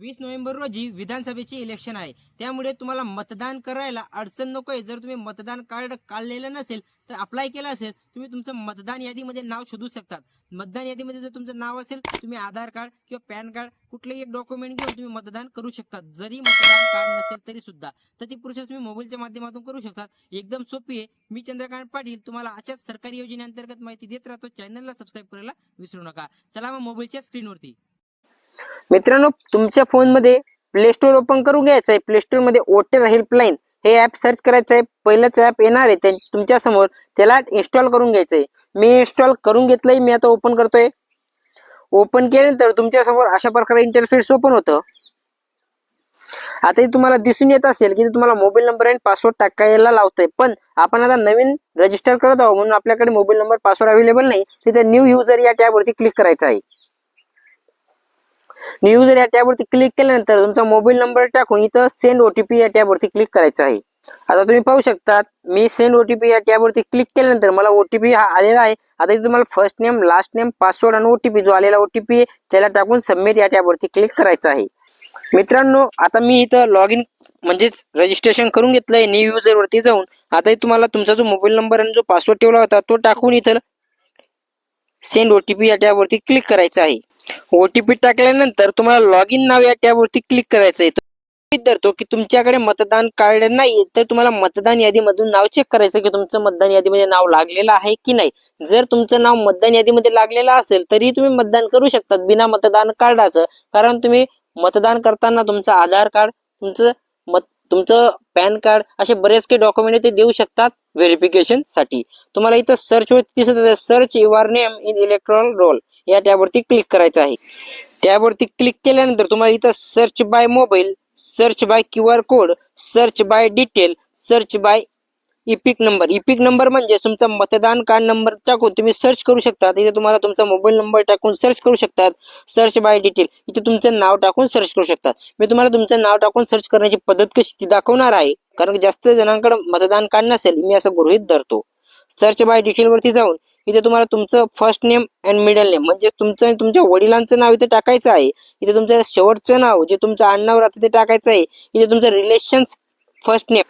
वीस नोव्हेंबर रोजी विधानसभेचे इलेक्शन आहे. त्यामुळे तुम्हाला मतदान करायला अडचण नको आहे जर तुम्ही मतदान कार्ड काढलेलं नसेल तर अप्लाय केलं असेल तुम्ही तुमचं मतदान यादीमध्ये नाव शोधू शकतात. मतदान यादीमध्ये जर तुमचं नाव असेल तुम्ही आधार कार्ड किंवा पॅन कार्ड कुठलंही एक डॉक्युमेंट घेऊन तुम्ही मतदान करू शकतात. जरी मतदान कार्ड नसेल तरी सुद्धा. तर ती प्रोसेस तुम्ही मोबाईलच्या माध्यमातून करू शकतात. एकदम सोपी आहे. मी चंद्रकांत पाटील तुम्हाला अशाच सरकारी योजनेअंतर्गत माहिती देत राहतो. चॅनलला सबस्क्राईब करायला विसरू नका. चला मग मोबाईलच्या स्क्रीनवरती मित्रांनो तुमच्या फोनमध्ये प्ले स्टोर ओपन करून घ्यायचं आहे प्ले स्टोरमध्ये ओटेल हेल्पलाईन हे ऍप सर्च करायचं आहे पहिलंच ऍप येणार आहे तुमच्यासमोर. त्याला इन्स्टॉल करून घ्यायचं आहे मी इन्स्टॉल करून घेतलंय. मी आता ओपन करतोय. ओपन केल्यानंतर तुमच्यासमोर अशा प्रकारे इंटरफेस ओपन होतं. आता तुम्हाला दिसून येत असेल की तुम्हाला मोबाईल नंबर आणि पासवर्ड टाकायला लावतोय. पण आपण आता नवीन रजिस्टर करत आहोत म्हणून आपल्याकडे मोबाईल नंबर पासवर्ड अवेलेबल नाही. तिथे न्यू युजर या टॅबवरती क्लिक करायचं आहे. आणि युजर या टॅबवरती क्लिक केल्यानंतर तुमचा मोबाईल नंबर टाकून इथं सेंड ओटीपी या टॅबवरती क्लिक करायचं आहे. आता तुम्ही पाहू शकता मी सेंड ओटीपी या टॅबवरती क्लिक केल्यानंतर मला ओटीपी हा आलेला आहे. आता इथे तुम्हाला first name last name password आणि ओटीपी जो आलेला ओटीपी आहे त्याला टाकून सबमिट या टॅबवरती क्लिक करायचं आहे. मित्रांनो आता मी इथं लॉग इन म्हणजेच रजिस्ट्रेशन करून घेतलंय न्यू युजर वरती जाऊन. आता तुम्हाला तुमचा जो मोबाईल नंबर आणि जो पासवर्ड ठेवला होता तो टाकून इथं सेंड ओटीपी या टॅबवरती क्लिक करायचा आहे. ओटीपी टाकल्यानंतर तुम्हाला लॉग इन नाव या टॅबवरती क्लिक करायचं आहे धरतो की तुमच्याकडे मतदान कार्ड नाही तर तुम्हाला मतदान यादीमधून नाव चेक करायचं की तुमचं मतदान यादीमध्ये नाव लागलेलं आहे की नाही. जर तुमचं नाव मतदान यादीमध्ये लागलेलं असेल तरी तुम्ही मतदान करू शकतात बिना मतदान कार्डाचं. कारण तुम्ही मतदान करताना तुमचं आधार कार्ड तुमचं मत तुमचं पॅन कार्ड असे बरेच काही डॉक्युमेंट ते देऊ शकतात व्हेरिफिकेशनसाठी. तुम्हाला इथं सर्च होत दिसत search your name in electoral roll या टॅबवरती क्लिक करायचं आहे. टॅबवरती क्लिक केल्यानंतर तुम्हाला इथं search by mobile search by Q R code search by detail search by EPIC number EPIC number म्हणजे तुमचा मतदान कार्ड नंबर टाकून तुम्ही सर्च करू शकता इथे तुम्हाला तुमचा मोबाईल नंबर टाकून सर्च करू शकतात. सर्च बाय डिटेल इथे तुमचं नाव टाकून सर्च करू शकतात. मी तुम्हाला तुमचं नाव टाकून सर्च करण्याची पद्धत कशी ती दाखवणार आहे? कारण की जास्त जणांकडे मतदान कार्ड नसेल मी असं गृहित धरतो. सर्च बाय डिटेल वरती जाऊन इथे तुम्हाला तुमचं first name and middle name म्हणजे तुमचं आणि तुमच्या वडिलांचं नाव इथे टाकायचं आहे. इथे तुमचं शेवटचं नाव जे तुमचं आडनाव राहतं ते टाकायचं आहे. इथे तुमचं रिलेशन फर्स्ट नेम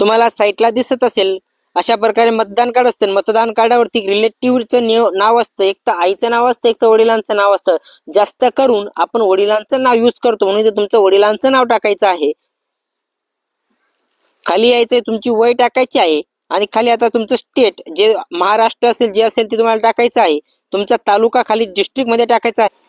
तुम्हाला साईटला दिसत असेल अशा प्रकारे मतदान कार्ड असतं. मतदान कार्डावरती रिलेटिव्हचं नाव असतं. एक तर आईचं नाव असतं एक तर वडिलांचं नाव असतं. जास्त करून आपण वडिलांचं नाव यूज करतो म्हणून इथे तुमचं वडिलांचं नाव टाकायचं आहे. खाली यायचंय तुमची वय टाकायची आहे. आणि खाली आता तुमचं स्टेट जे महाराष्ट्र असेल जे असेल ते तुम्हाला टाकायचं आहे. तुमचा तालुका खाली डिस्ट्रिक्टमध्ये टाकायचा आहे.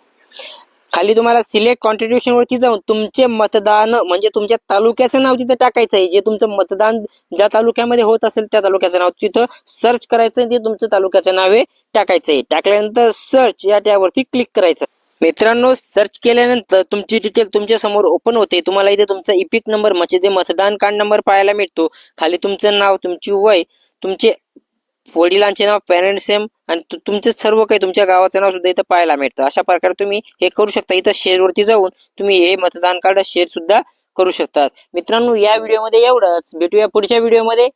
खाली तुम्हाला सिलेक्ट कॉन्ट्रीब्युशन वरती जाऊन तुमचे मतदान म्हणजे तुमच्या तालुक्याचं नाव तिथे टाकायचं आहे. जे तुमचं मतदान ज्या तालुक्यामध्ये होत असेल त्या तालुक्याचं नाव तिथं सर्च करायचं ते तुमचं तालुक्याचं नाव हे टाकायचं आहे. टाकल्यानंतर सर्च या टॅबवरती क्लिक करायचं. मित्रांनो सर्च केल्यानंतर तुमची डिटेल तुमच्यासमोर ओपन होते. तुम्हाला इथे तुमचा इपिक नंबर म्हणजे ते मतदान कार्ड नंबर पाहायला मिळतो खाली तुमचं नाव तुमची वय तुमचे वडिलांचे नाव पॅरेंट्स नेम आणि तुमचं तुमचे सर्व काही तुमच्या गावाचं नाव सुद्धा इथं पाहायला मिळतं. अशा प्रकारे तुम्ही हे करू शकता. इथं शेअर वरती जाऊन तुम्ही हे मतदान कार्ड शेअर सुद्धा करू शकतात. मित्रांनो या व्हिडिओमध्ये एवढंच. भेटूया पुढच्या व्हिडिओमध्ये